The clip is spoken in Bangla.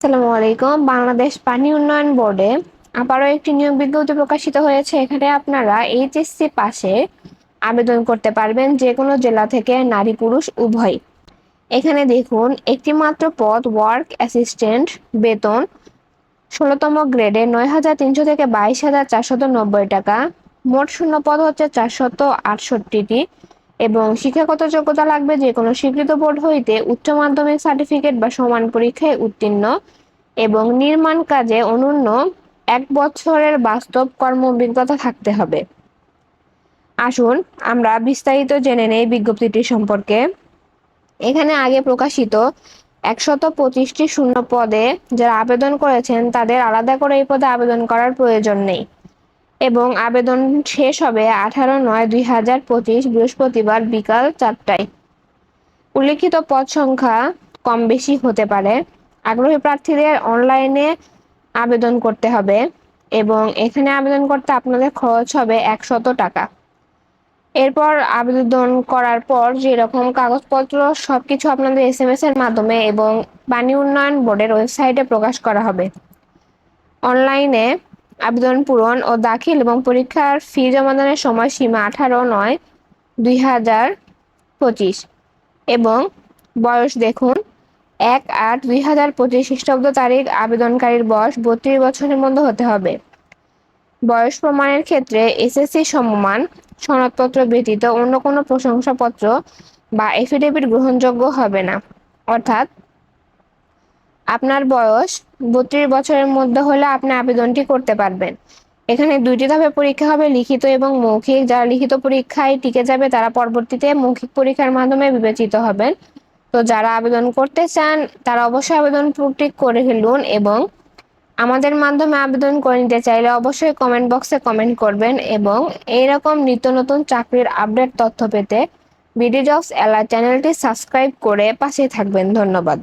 আসসালামু আলাইকুম। বাংলাদেশ পানি উন্নয়ন বোর্ডে আবারও একটি নিয়োগ বিজ্ঞপ্তি প্রকাশিত হয়েছে। এখানে আপনারা এইচএসসি পাশে আবেদন করতে পারবেন যে কোনো জেলা থেকে নারী পুরুষ উভয়। এখানে দেখুন একটি মাত্র পদ ওয়ার্ক অ্যাসিস্ট্যান্ট, বেতন ষোলোতম গ্রেডে নয় হাজার তিনশো থেকে বাইশ হাজার চারশত নব্বই টাকা। মোট শূন্য পদ হচ্ছে চারশত আটষট্টিটি। এবং শিক্ষাগত যোগ্যতা লাগবে যে কোনো স্বীকৃত বোর্ড হইতে উচ্চ মাধ্যমিক সার্টিফিকেট বা সমান পরীক্ষায় উত্তীর্ণ এবং নির্মাণ কাজে অনন্য এক বছরের বাস্তব কর্ম অভিজ্ঞতা থাকতে হবে। আসুন, আমরা বিস্তারিত জেনে নেই বিজ্ঞপ্তিটি সম্পর্কে। এখানে আগে প্রকাশিত একশত পঁচিশটি শূন্য পদে যারা আবেদন করেছেন তাদের আলাদা করে এই পদে আবেদন করার প্রয়োজন নেই। এবং আবেদন শেষ হবে আঠারো নয় দুই হাজার পঁচিশ বৃহস্পতিবার বিকাল চারটায়। উল্লিখিত পদ সংখ্যা কম বেশি হতে পারে। আগ্রহী প্রার্থীদের অনলাইনে আবেদন করতে হবে এবং এখানে আবেদন করতে আপনাদের খরচ হবে একশত টাকা। এরপর আবেদন করার পর যেরকম কাগজপত্র সবকিছু আপনাদের এস এম এস এর মাধ্যমে এবং পানি উন্নয়ন বোর্ডের ওয়েবসাইটে প্রকাশ করা হবে। অনলাইনে আবেদন পূরণ ও দাখিল এবং পরীক্ষার ফি জমাদানের সময়সীমা আঠারো নয় দুই হাজার পঁচিশ। এবং বয়স দেখুন, এক আট দুই হাজার পঁচিশ খ্রিস্টাব্দ তারিখ, আবেদনকারীর বয়স বত্রিশ বছরের মধ্যে হতে হবে। বয়স প্রমাণের ক্ষেত্রে এসএসসি সমমান, সনদপত্র ব্যতীত অন্য কোনো প্রশংসাপত্র বা এফিডেভিট গ্রহণযোগ্য হবে না। অর্থাৎ আপনার বয়স বত্রিশ বছরের মধ্যে হলে আপনি আবেদনটি করতে পারবেন। এখানে দুইটি ধাপে পরীক্ষা হবে, লিখিত এবং মৌখিক। যারা লিখিত পরীক্ষায় টিকে যাবে তারা পরবর্তীতে মৌখিক পরীক্ষার মাধ্যমে বিবেচিত হবেন। তো যারা আবেদন করতে চান, তারা অবশ্যই আবেদন প্রুফটি করে ফেলুন এবং আমাদের মাধ্যমে আবেদন করে নিতে চাইলে অবশ্যই কমেন্ট বক্সে কমেন্ট করবেন এবং এইরকম নিত্য নতুন চাকরির আপডেট তথ্য পেতে বিডি জবস এলা চ্যানেলটি সাবস্ক্রাইব করে পাশে থাকবেন। ধন্যবাদ।